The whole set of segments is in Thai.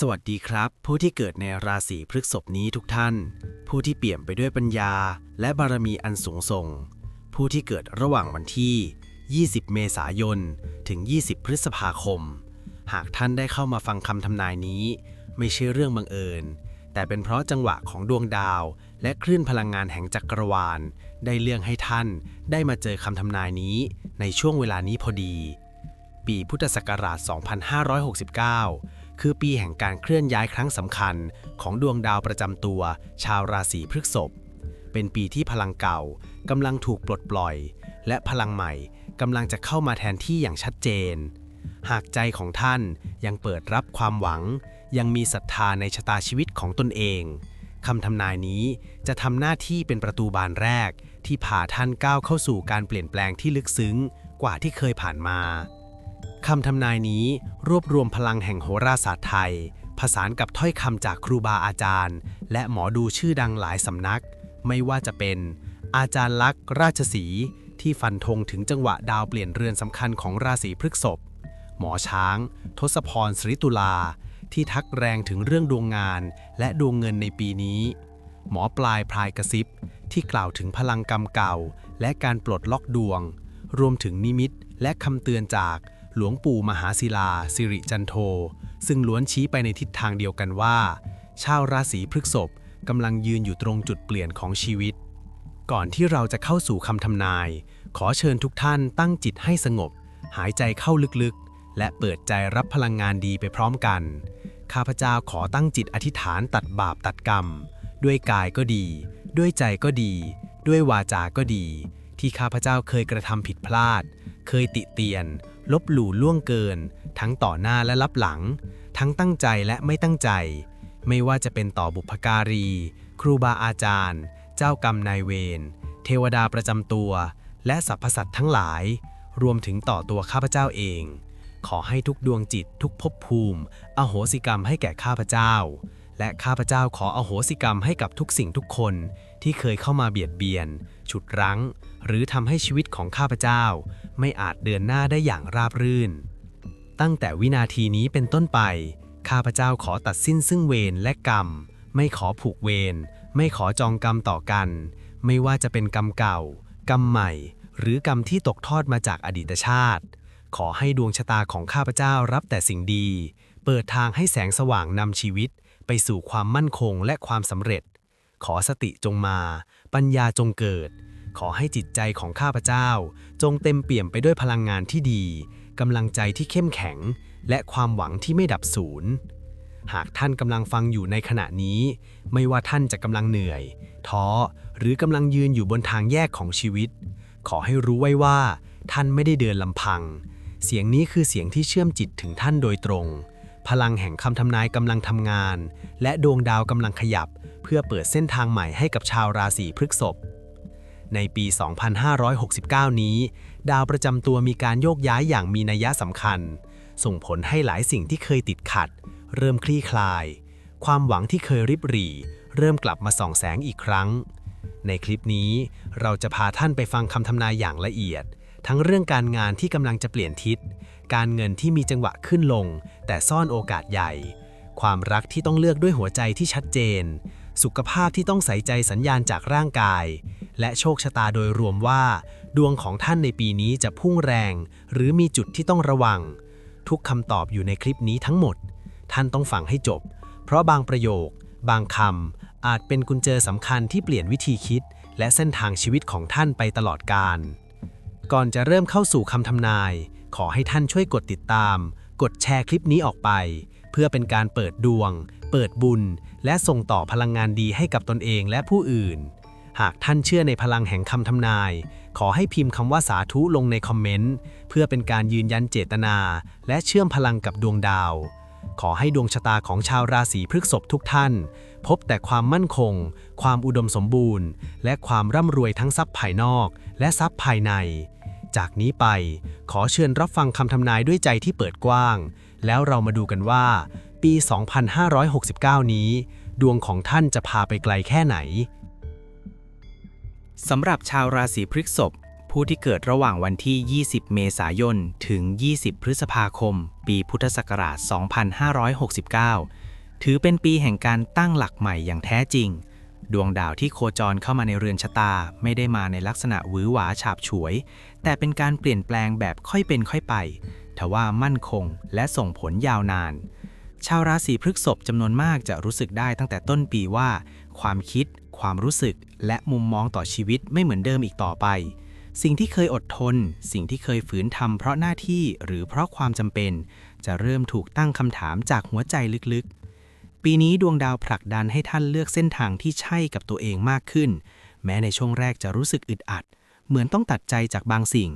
สวัสดีครับ ผู้ที่เกิดในราศีพฤษภนี้ทุกท่าน ผู้ที่เปี่ยมไปด้วยปัญญา และบารมีอันสูงส่ง ผู้ที่เกิดระหว่างวันที่ 20 เมษายน ถึง 20 พฤษภาคม หากท่านได้เข้ามาฟังคำทำนายนี้ ไม่ใช่เรื่องบังเอิญ แต่เป็นเพราะจังหวะของดวงดาว และคลื่นพลังงานแห่งจักรวาล ได้เรื่องให้ท่านได้มาเจอคำทำนายนี้ ในช่วงเวลานี้พอดี ปีพุทธศักราช 2569 คือปีแห่งการเคลื่อนย้ายครั้งสำคัญของดวงดาวประจำตัว ชาวราศีพฤษภ เป็นปีที่พลังเก่ากำลังถูกปลดปล่อย และพลังใหม่กำลังจะเข้ามาแทนที่อย่างชัดเจน หากใจของท่านยังเปิดรับความหวัง ยังมีศรัทธาในชะตาชีวิตของตนเองคำทำนายนี้จะทำหน้าที่เป็นประตูบานแรก ที่พาท่านก้าวเข้าสู่การเปลี่ยนแปลงที่ลึกซึ้งกว่าที่เคยผ่านมา คำทำนายนี้รวบรวมพลังแห่งโหราศาสตร์ไทย ผสานกับถ้อยคำจากครูบาอาจารย์ และหมอดูชื่อดังหลายสำนัก ไม่ว่าจะเป็น อาจารย์ลักษ์ราชสีที่ฟันธงถึงจังหวะดาวเปลี่ยนเรือนสำคัญของราศีพฤษภหมอช้าง ทศพรสริตุลา ที่ทักแรงถึงเรื่องดวงงาน และดวงเงินในปีนี้ หมอปลายพรายกระซิบ ที่กล่าวถึงพลังกรรมเก่า และการปลดล็อกดวง รวมถึงนิมิตและคำเตือนจาก หลวงปู่มหาศิลา สิริจันโท ซึ่งล้วนชี้ไปในทิศทางเดียวกันว่า ชาวราศีพฤษภกำลังยืนอยู่ตรงจุดเปลี่ยนของชีวิต ก่อนที่เราจะเข้าสู่คำทำนาย ขอเชิญทุกท่านตั้งจิตให้สงบ หายใจเข้าลึกๆ และเปิดใจรับพลังงานดีไปพร้อมกัน ข้าพเจ้าขอตั้งจิตอธิษฐานตัดบาปตัดกรรม ด้วยกายก็ดี ด้วยใจก็ดี ด้วยวาจาก็ดี ที่ข้าพเจ้าเคยกระทำผิดพลาด เคยติเตียน ลบหลู่ล่วงเกิน ทั้งต่อหน้าและลับหลัง ทั้งตั้งใจและไม่ตั้งใจ ไม่ว่าจะเป็นต่อบุพการี ครูบาอาจารย์ เจ้ากรรมนายเวร เทวดาประจำตัว และสรรพสัตว์ทั้งหลาย รวมถึงต่อตัวข้าพเจ้าเอง ขอให้ทุกดวงจิตทุกภพภูมิ อโหสิกรรมให้แก่ข้าพเจ้า และข้าพเจ้าขออโหสิกรรมให้กับทุกสิ่งทุกคน ที่เคยเข้ามาเบียดเบียน ฉุดรั้ง หรือทำให้ชีวิตของข้าพเจ้า ไม่อาจเดินหน้าได้อย่างราบรื่น ตั้งแต่วินาทีนี้เป็นต้นไป ข้าพเจ้าขอตัดสิ้นซึ่งเวรและกรรม ไม่ขอผูกเวร ไม่ขอจองกรรมต่อกัน ไม่ว่าจะเป็นกรรมเก่า กรรมใหม่ หรือกรรมที่ตกทอดมาจากอดีตชาติ ขอให้ดวงชะตาของข้าพเจ้ารับแต่สิ่งดี เปิดทางให้แสงสว่างนำชีวิต ไปสู่ความมั่นคงและความสำเร็จ ขอสติจงมา ปัญญาจงเกิด ขอให้จิตใจของข้าพเจ้า จงเต็มเปี่ยมไปด้วยพลังงานที่ดีกำลังใจที่เข้มแข็ง และความหวังที่ไม่ดับสูญหากท่านกำลังฟังอยู่ในขณะนี้ ไม่ว่าท่านจะกำลังเหนื่อย ท้อ หรือกำลังยืนอยู่บนทางแยกของชีวิต ขอให้รู้ไว้ว่า ท่านไม่ได้เดินลำพัง เสียงนี้คือเสียงที่เชื่อมจิตถึงท่านโดยตรง พลังแห่งคำทำนายกำลังทำงาน และดวงดาวกำลังขยับ เพื่อเปิดเส้นทางใหม่ให้กับชาวราศีพฤษภในปี 2569 นี้ ดาวประจำตัวมีการโยกย้ายอย่างมีนัยสำคัญ ส่งผลให้หลายสิ่งที่เคยติดขัด เริ่มคลี่คลาย ความหวังที่เคยริบหรี่ เริ่มกลับมาส่องแสงอีกครั้ง ในคลิปนี้เราจะพาท่านไปฟังคำทำนายอย่างละเอียด ทั้งเรื่องการงานที่กำลังจะเปลี่ยนทิศ การเงินที่มีจังหวะขึ้นลง แต่ซ่อนโอกาสใหญ่ ความรักที่ต้องเลือกด้วยหัวใจที่ชัดเจน สุขภาพที่ต้องใส่ใจสัญญาณจากร่างกาย และโชคชะตาโดยรวมว่า ดวงของท่านในปีนี้จะพุ่งแรง หรือมีจุดที่ต้องระวัง ทุกคำตอบอยู่ในคลิปนี้ทั้งหมด ท่านต้องฟังให้จบ เพราะบางประโยค บางคำอาจเป็นกุญแจสำคัญที่เปลี่ยนวิธีคิด และเส้นทางชีวิตของท่านไปตลอดกาลก่อนจะเริ่มเข้าสู่คำทำนาย ขอให้ท่านช่วยกดติดตาม กดแชร์คลิปนี้ออกไป เพื่อเป็นการเปิดดวง เปิดบุญ และส่งต่อพลังงานดีให้กับตนเองและผู้อื่น หากท่านเชื่อในพลังแห่งคำทำนาย ขอให้พิมพ์คำว่าสาธุลงในคอมเมนต์ เพื่อเป็นการยืนยันเจตนา และเชื่อมพลังกับดวงดาวขอให้ดวงชะตาของชาวราศีพฤษภทุกท่าน พบแต่ความมั่นคง ความอุดมสมบูรณ์ และความร่ำรวยทั้งทรัพย์ภายนอก และทรัพย์ภายใน จากนี้ไป ขอเชิญรับฟังคำทำนายด้วยใจที่เปิดกว้าง แล้วเรามาดูกันว่า ปี 2569 นี้ ดวงของท่านจะพาไปไกลแค่ไหนสำหรับชาวราศีพฤษภผู้ที่เกิดระหว่างวันที่ 20 เมษายน ถึง 20 พฤษภาคม ปีพุทธศักราช 2569 ถือเป็นปีแห่งการตั้งหลักใหม่อย่างแท้จริง ดวงดาวที่โคจรเข้ามาในเรือนชะตาไม่ได้มาในลักษณะหวือหวาฉาบฉวย แต่เป็นการเปลี่ยนแปลงแบบค่อยเป็นค่อยไป ทว่ามั่นคงและส่งผลยาวนาน ชาวราศีพฤษภจำนวนมากจะรู้สึกได้ตั้งแต่ต้นปีว่า ความคิด ความรู้สึก และมุมมองต่อชีวิตไม่เหมือนเดิมอีกต่อไป สิ่งที่เคยอดทน สิ่งที่เคยฝืนทำเพราะหน้าที่หรือเพราะความจำเป็น จะเริ่มถูกตั้งคำถามจากหัวใจลึกๆ ปีนี้ดวงดาวผลักดันให้ท่านเลือกเส้นทางที่ใช่กับตัวเองมากขึ้น แม้ในช่วงแรกจะรู้สึกอึดอัด เหมือนต้องตัดใจจากบางสิ่ง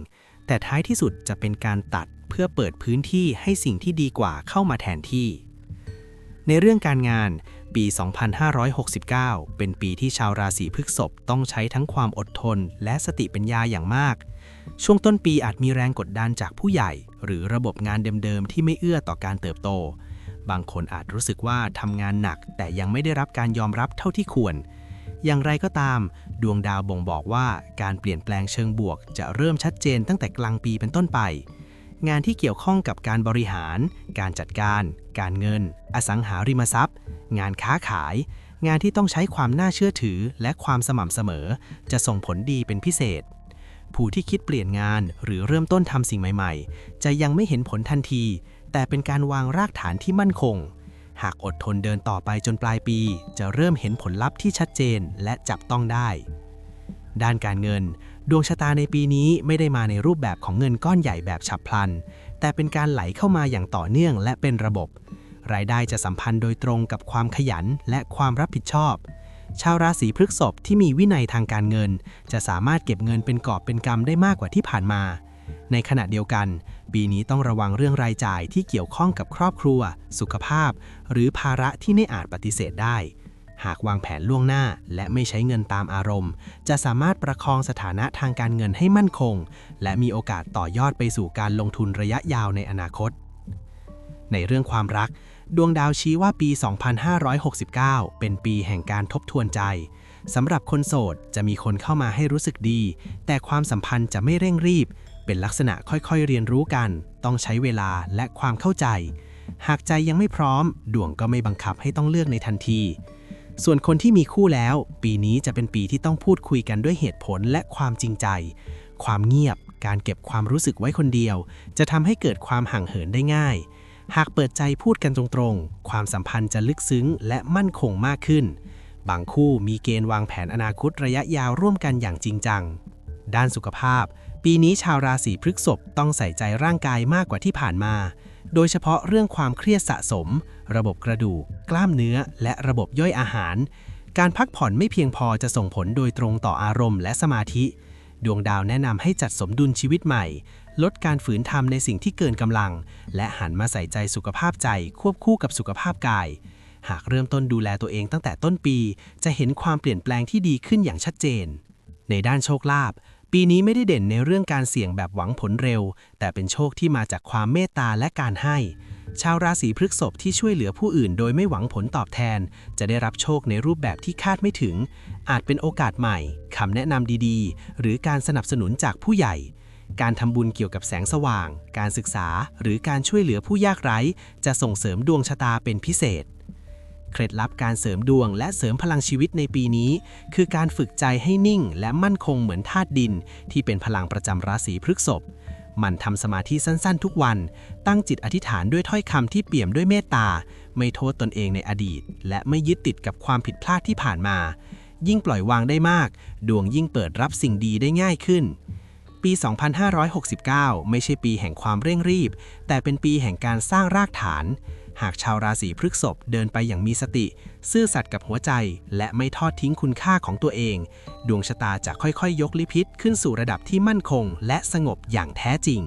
แต่ท้ายที่สุดจะเป็นการตัดเพื่อเปิดพื้นที่ให้สิ่งที่ดีกว่าเข้ามาแทนที่ ในเรื่องการงานปี 2569 เป็นปีที่ชาวราศีพฤษภต้องใช้ทั้งความอดทนและสติปัญญาอย่างมาก ช่วงต้นปีอาจมีแรงกดดันจากผู้ใหญ่ หรือระบบงานเดิมๆที่ไม่เอื้อต่อการเติบโต บางคนอาจรู้สึกว่าทำงานหนัก แต่ยังไม่ได้รับการยอมรับเท่าที่ควร อย่างไรก็ตาม ดวงดาวบ่งบอกว่าการเปลี่ยนแปลงเชิงบวก จะเริ่มชัดเจนตั้งแต่กลางปีเป็นต้นไป งานที่เกี่ยวข้องกับการบริหาร การจัดการ การเงิน อสังหาริมทรัพย์ งานค้าขาย งานที่ต้องใช้ความน่าเชื่อถือและความสม่ำเสมอ จะส่งผลดีเป็นพิเศษผู้ที่คิดเปลี่ยนงานหรือเริ่มต้นทำสิ่งใหม่ ๆ จะยังไม่เห็นผลทันที แต่เป็นการวางรากฐานที่มั่นคง หากอดทนเดินต่อไปจนปลายปี จะเริ่มเห็นผลลัพธ์ที่ชัดเจนและจับต้องได้ ด้านการเงิน ดวงชะตาในปีนี้ไม่ได้มาในรูปแบบของเงินก้อนใหญ่แบบฉับพลัน แต่เป็นการไหลเข้ามาอย่างต่อเนื่องและเป็นระบบ รายได้จะสัมพันธ์โดยตรงกับความขยันและความรับผิดชอบชาวราศีพฤษภที่มีวินัยทางการเงิน จะสามารถเก็บเงินเป็นกอบเป็นกำได้มากกว่าที่ผ่านมา ในขณะเดียวกัน ปีนี้ต้องระวังเรื่องรายจ่ายที่เกี่ยวข้องกับครอบครัว สุขภาพ หรือภาระที่ไม่อาจปฏิเสธได้ หากวางแผนล่วงหน้าและไม่ใช้เงินตามอารมณ์ จะสามารถประคองสถานะทางการเงินให้มั่นคง และมีโอกาสต่อยอดไปสู่การลงทุนระยะยาวในอนาคต ในเรื่องความรัก ดวงดาวชี้ว่าปี 2569 เป็นปีแห่งการทบทวนใจสำหรับคนโสดจะมีคนเข้ามาให้รู้สึกดี แต่ความสัมพันธ์จะไม่เร่งรีบ เป็นลักษณะค่อยๆเรียนรู้กัน ต้องใช้เวลาและความเข้าใจ หากใจยังไม่พร้อม ดวงก็ไม่บังคับให้ต้องเลือกในทันที ส่วนคนที่มีคู่แล้ว ปีนี้จะเป็นปีที่ต้องพูดคุยกันด้วยเหตุผลและความจริงใจ ความเงียบ การเก็บความรู้สึกไว้คนเดียว จะทำให้เกิดความห่างเหินได้ง่าย หากเปิดใจพูดกันตรงๆ ความสัมพันธ์จะลึกซึ้งและมั่นคงมากขึ้น บางคู่มีเกณฑ์วางแผนอนาคตระยะยาวร่วมกันอย่างจริงจัง ด้านสุขภาพ ปีนี้ชาวราศีพฤษภต้องใส่ใจร่างกายมากกว่าที่ผ่านมา โดยเฉพาะเรื่องความเครียดสะสม ระบบกระดูก กล้ามเนื้อ และระบบย่อยอาหาร การพักผ่อนไม่เพียงพอจะส่งผลโดยตรงต่ออารมณ์และสมาธิ ดวงดาวแนะนำให้จัดสมดุลชีวิตใหม่ ลดการฝืนทำในสิ่งที่เกินกำลัง และหันมาใส่ใจสุขภาพใจ ควบคู่กับสุขภาพกาย หากเริ่มต้นดูแลตัวเองตั้งแต่ต้นปี จะเห็นความเปลี่ยนแปลงที่ดีขึ้นอย่างชัดเจนในด้านโชคลาภ ปีนี้ไม่ได้เด่นในเรื่องการเสี่ยงแบบหวังผลเร็ว แต่เป็นโชคที่มาจากความเมตตาและการให้ ชาวราศีพฤษภที่ช่วยเหลือผู้อื่น โดยไม่หวังผลตอบแทน จะได้รับโชคในรูปแบบที่คาดไม่ถึง อาจเป็นโอกาสใหม่คำแนะนำดีๆ หรือการสนับสนุนจากผู้ใหญ่ การทำบุญเกี่ยวกับแสงสว่าง การศึกษา หรือการช่วยเหลือผู้ยากไร้ จะส่งเสริมดวงชะตาเป็นพิเศษ เคล็ดลับการเสริมดวงและเสริมพลังชีวิตในปีนี้ คือการฝึกใจให้นิ่งและมั่นคงเหมือนธาตุดิน ที่เป็นพลังประจำราศีพฤษภมันทำสมาธิสั้นๆ ทุกวัน ตั้งจิตอธิษฐานด้วยถ้อยคำที่เปี่ยมด้วยเมตตา ไม่โทษตนเองในอดีต และไม่ยึดติดกับความผิดพลาดที่ผ่านมา ยิ่งปล่อยวางได้มาก ดวงยิ่งเปิดรับสิ่งดีได้ง่ายขึ้น ปี 2569 ไม่ใช่ปีแห่งความเร่งรีบ แต่เป็นปีแห่งการสร้างรากฐาน หากชาวราศีพฤกษภเดินไปอย่างมีสติ ซื่อสัตย์กับหัวใจ และไม่ทอดทิ้งคุณค่าของตัวเอง ดวงชะตาจะค่อยๆยกลิพิษขึ้นสู่ระดับที่มั่นคง และสงบอย่างแท้จริง